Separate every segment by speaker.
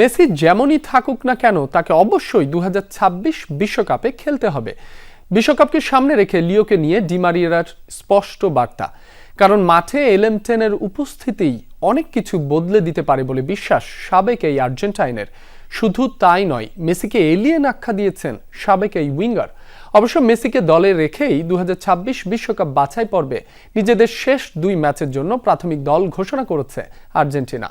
Speaker 1: Messi যেমনই থাকুক না কেন, তাকে অবশ্যই দু বিশ্বকাপে খেলতে হবে। বিশ্বকাপকে সামনে রেখে লিওকে নিয়ে ডিমারিয়ার স্পষ্ট বার্তা। কারণ মাঠে এলএম টেনের উপস্থিতিই অনেক কিছু বদলে দিতে পারে বলে বিশ্বাস সাবেক এই আর্জেন্টাইনের। শুধু তাই নয়, মেসিকে এলিয়েন আখ্যা দিয়েছেন সাবেক এই উইঙ্গার। অবশ্য মেসিকে দলে রেখেই দু বিশ্বকাপ বাছাই পর্বে নিজেদের শেষ দুই ম্যাচের জন্য প্রাথমিক দল ঘোষণা করেছে আর্জেন্টিনা।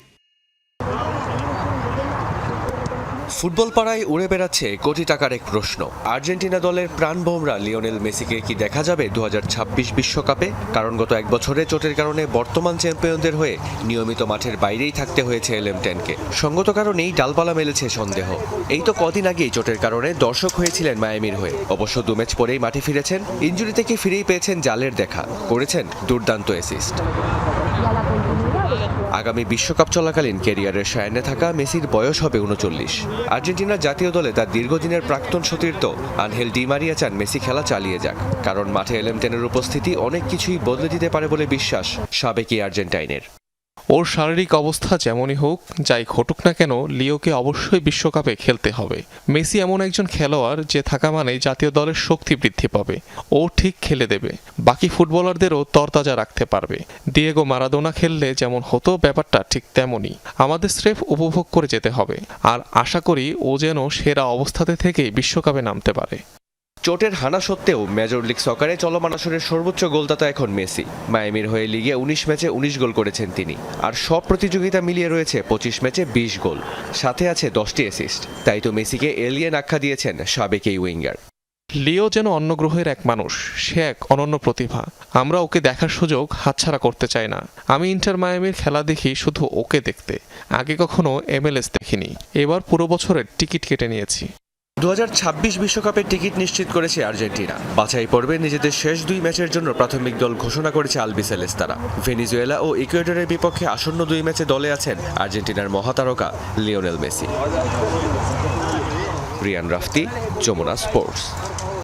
Speaker 2: ফুটবল পাড়ায় উড়ে বেড়াচ্ছে কোটি টাকার এক প্রশ্ন। আর্জেন্টিনা দলের প্রাণভোমরা লিওনেল মেসিকে কি দেখা যাবে দু বিশ্বকাপে? কারণ গত এক বছরে চোটের কারণে বর্তমান চ্যাম্পিয়নদের হয়ে নিয়মিত মাঠের বাইরেই থাকতে হয়েছে এলএম টেনকে। সঙ্গত কারণেই ডালপালা মেলেছে সন্দেহ। এই তো কদিন আগেই চোটের কারণে দর্শক হয়েছিলেন মায়ামির হয়ে। অবশ্য দু ম্যাচ পরেই মাঠে ফিরেছেন, ইঞ্জুরি থেকে ফিরেই পেয়েছেন জালের দেখা, করেছেন দুর্দান্ত অ্যাসিস্ট আগামী বিশ্বকাপ চলাকালীন ক্যারিয়ারের সায়নে থাকা মেসির বয়স হবে উনচল্লিশ। আর্জেন্টিনার জাতীয় দলে তার দীর্ঘদিনের প্রাক্তন সতীর্থ আনহেল ডিমারিয়া চান মেসি খেলা চালিয়ে যাক। কারণ মাঠে এলএম টেনের উপস্থিতি অনেক কিছুই বদলে দিতে পারে বলে বিশ্বাস সাবেকই আর্জেন্টাইনের।
Speaker 3: ওর শারীরিক অবস্থা যেমনই হোক, যাই ঘটুক না কেন, লিওকে অবশ্যই বিশ্বকাপে খেলতে হবে। মেসি এমন একজন খেলোয়াড় যে থাকা মানে জাতীয় দলের শক্তি বৃদ্ধি পাবে। ও ঠিক খেলে দেবে। বাকি ফুটবলারদেরও তরতাজা রাখতে পারবে। দিয়েগো মারাদোনা খেললে যেমন হতো ব্যাপারটা ঠিক তেমনই। আমাদের স্রেফ উপভোগ করে যেতে হবে। আর আশা করি ও যেন সেরা অবস্থাতে থেকেই বিশ্বকাপে নামতে পারে।
Speaker 2: চোটের হানা সত্ত্বেও মেজর লিগ সকারে চলমান আসরের সর্বোচ্চ গোলদাতা এখন মেসি। মায়ামির হয়ে লিগে উনিশ ম্যাচে উনিশ গোল করেছেন তিনি। আর সব প্রতিযোগিতা মিলিয়ে রয়েছে পঁচিশ ম্যাচে বিশ গোল। সাথে আছে দশটি অ্যাসিস্ট তাই তো মেসিকে এলিয়েন আখ্যা দিয়েছেন সাবেক এই উইঙ্গার।
Speaker 3: লিও যেন অন্য গ্রহের এক মানুষ, সে এক অনন্য প্রতিভা। আমরা ওকে দেখার সুযোগ হাতছাড়া করতে চাই না। আমি ইন্টার মায়ামির খেলা দেখি শুধু ওকে দেখতে। আগে কখনো এমএলএস দেখিনি। এবার পুরো বছরের টিকিট কেটে নিয়েছি।
Speaker 2: দু বিশ্বকাপের টিকিট নিশ্চিত করেছে আর্জেন্টিনা। বাছাই পর্বে নিজেদের শেষ দুই ম্যাচের জন্য প্রাথমিক দল ঘোষণা করেছে আলবিসেলেস তারা ভেনিজুয়েলা ও ইকুয়েডরের বিপক্ষে আসন্ন দুই ম্যাচে দলে আছেন আর্জেন্টিনার মহাতারকা Lionel Messi. Riyan Rafti, Jamuna Sports.